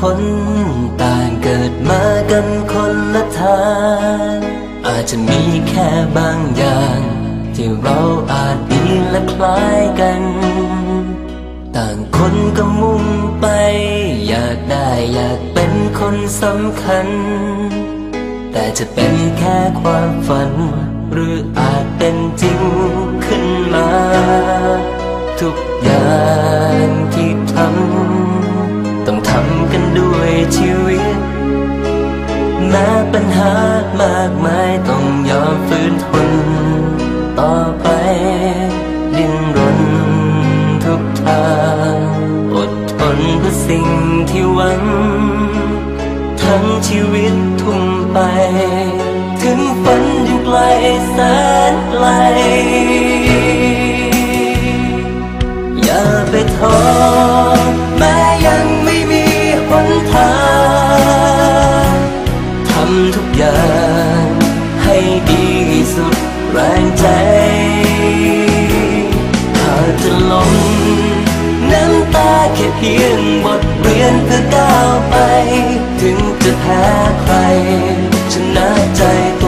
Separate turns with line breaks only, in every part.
คนต่างเกิดมากันคนละทาง อาจจะมีแค่บางอย่าง ที่เราอาจดีและคล้ายกัน ต่างคนก็มุ่งไป อยากได้อยากเป็นคนสำคัญ แต่จะเป็นแค่ความฝัน หรืออาจเป็นจริง รงใจหากจะลงน้ำตาแค่เพียงบทเรียนเพื่อก้าวไป ถึงจะแพ้ใครชนะใจตัว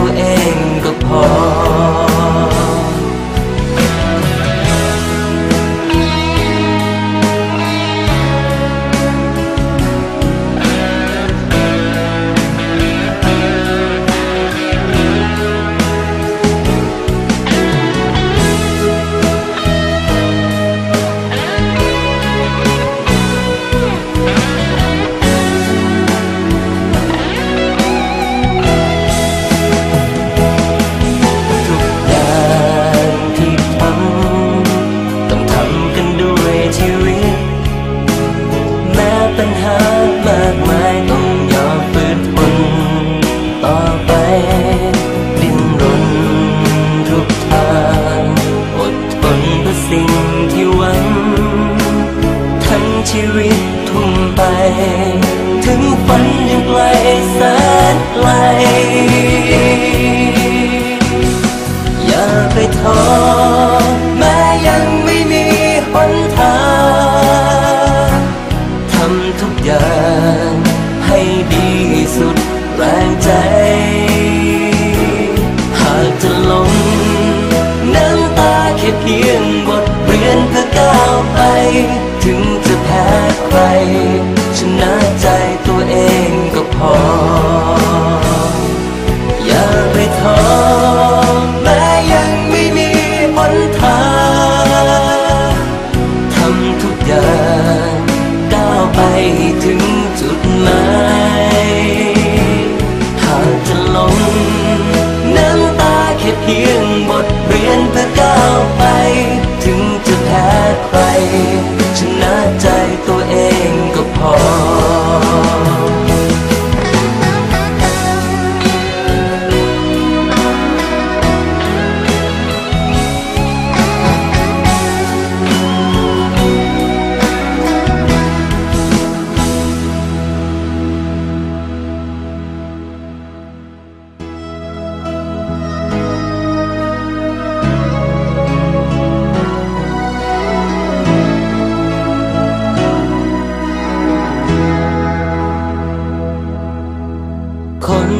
คน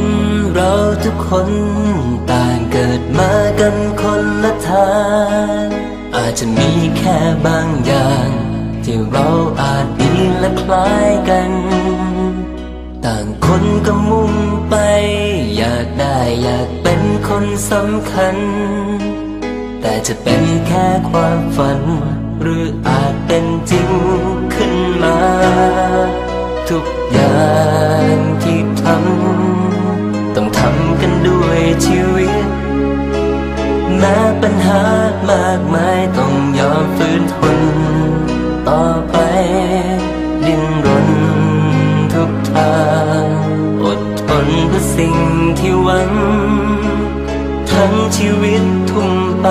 เราทุกคนต่างเกิดมากันคนละทาง อาจจะมีแค่บางอย่าง ที่เราอาจดีและคล้ายกัน ต่างคนก็มุ่งไป อยากได้อยากเป็นคนสำคัญ แต่จะเป็นแค่ความฝัน หรืออาจเป็นจริงขึ้นมา ทุกอย่างามากมายต้องยอมฝืนทน ต่อไปดิ้นรนทุกทางอดทนเพื่อสิ่งที่หวัง ทั้งชีวิตทุ่มไป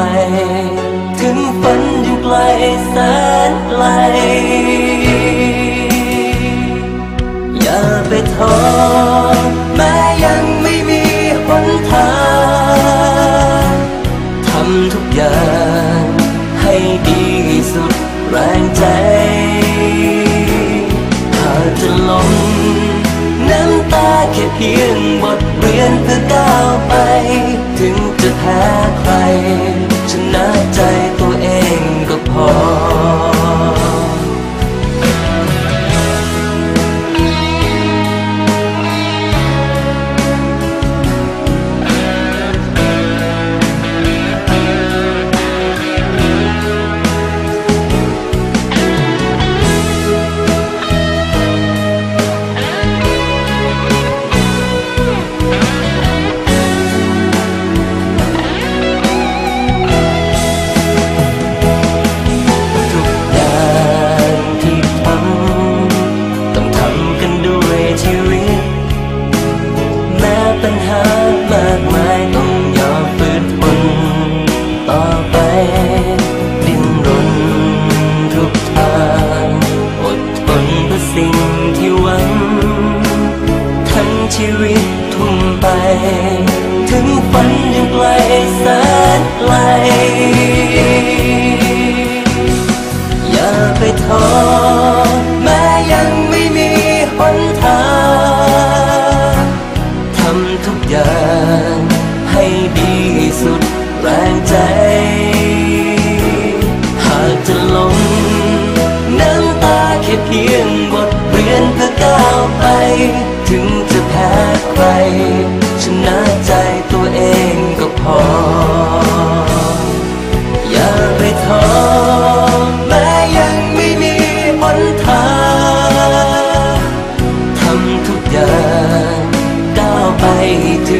ถึงฝันยังไกลแสนไกล พียงบทเรียนเพื่อก้าวไป ถึงจะแพ้ใครชนะใจ นบทเรียนเพื่อก้าวไป ถึงจะแพ้ใครชนะใจตัวเองก็พอ อย่าไปท้อแม้ยังไม่มีหนทางทำทุกอย่างก้าวไปถึง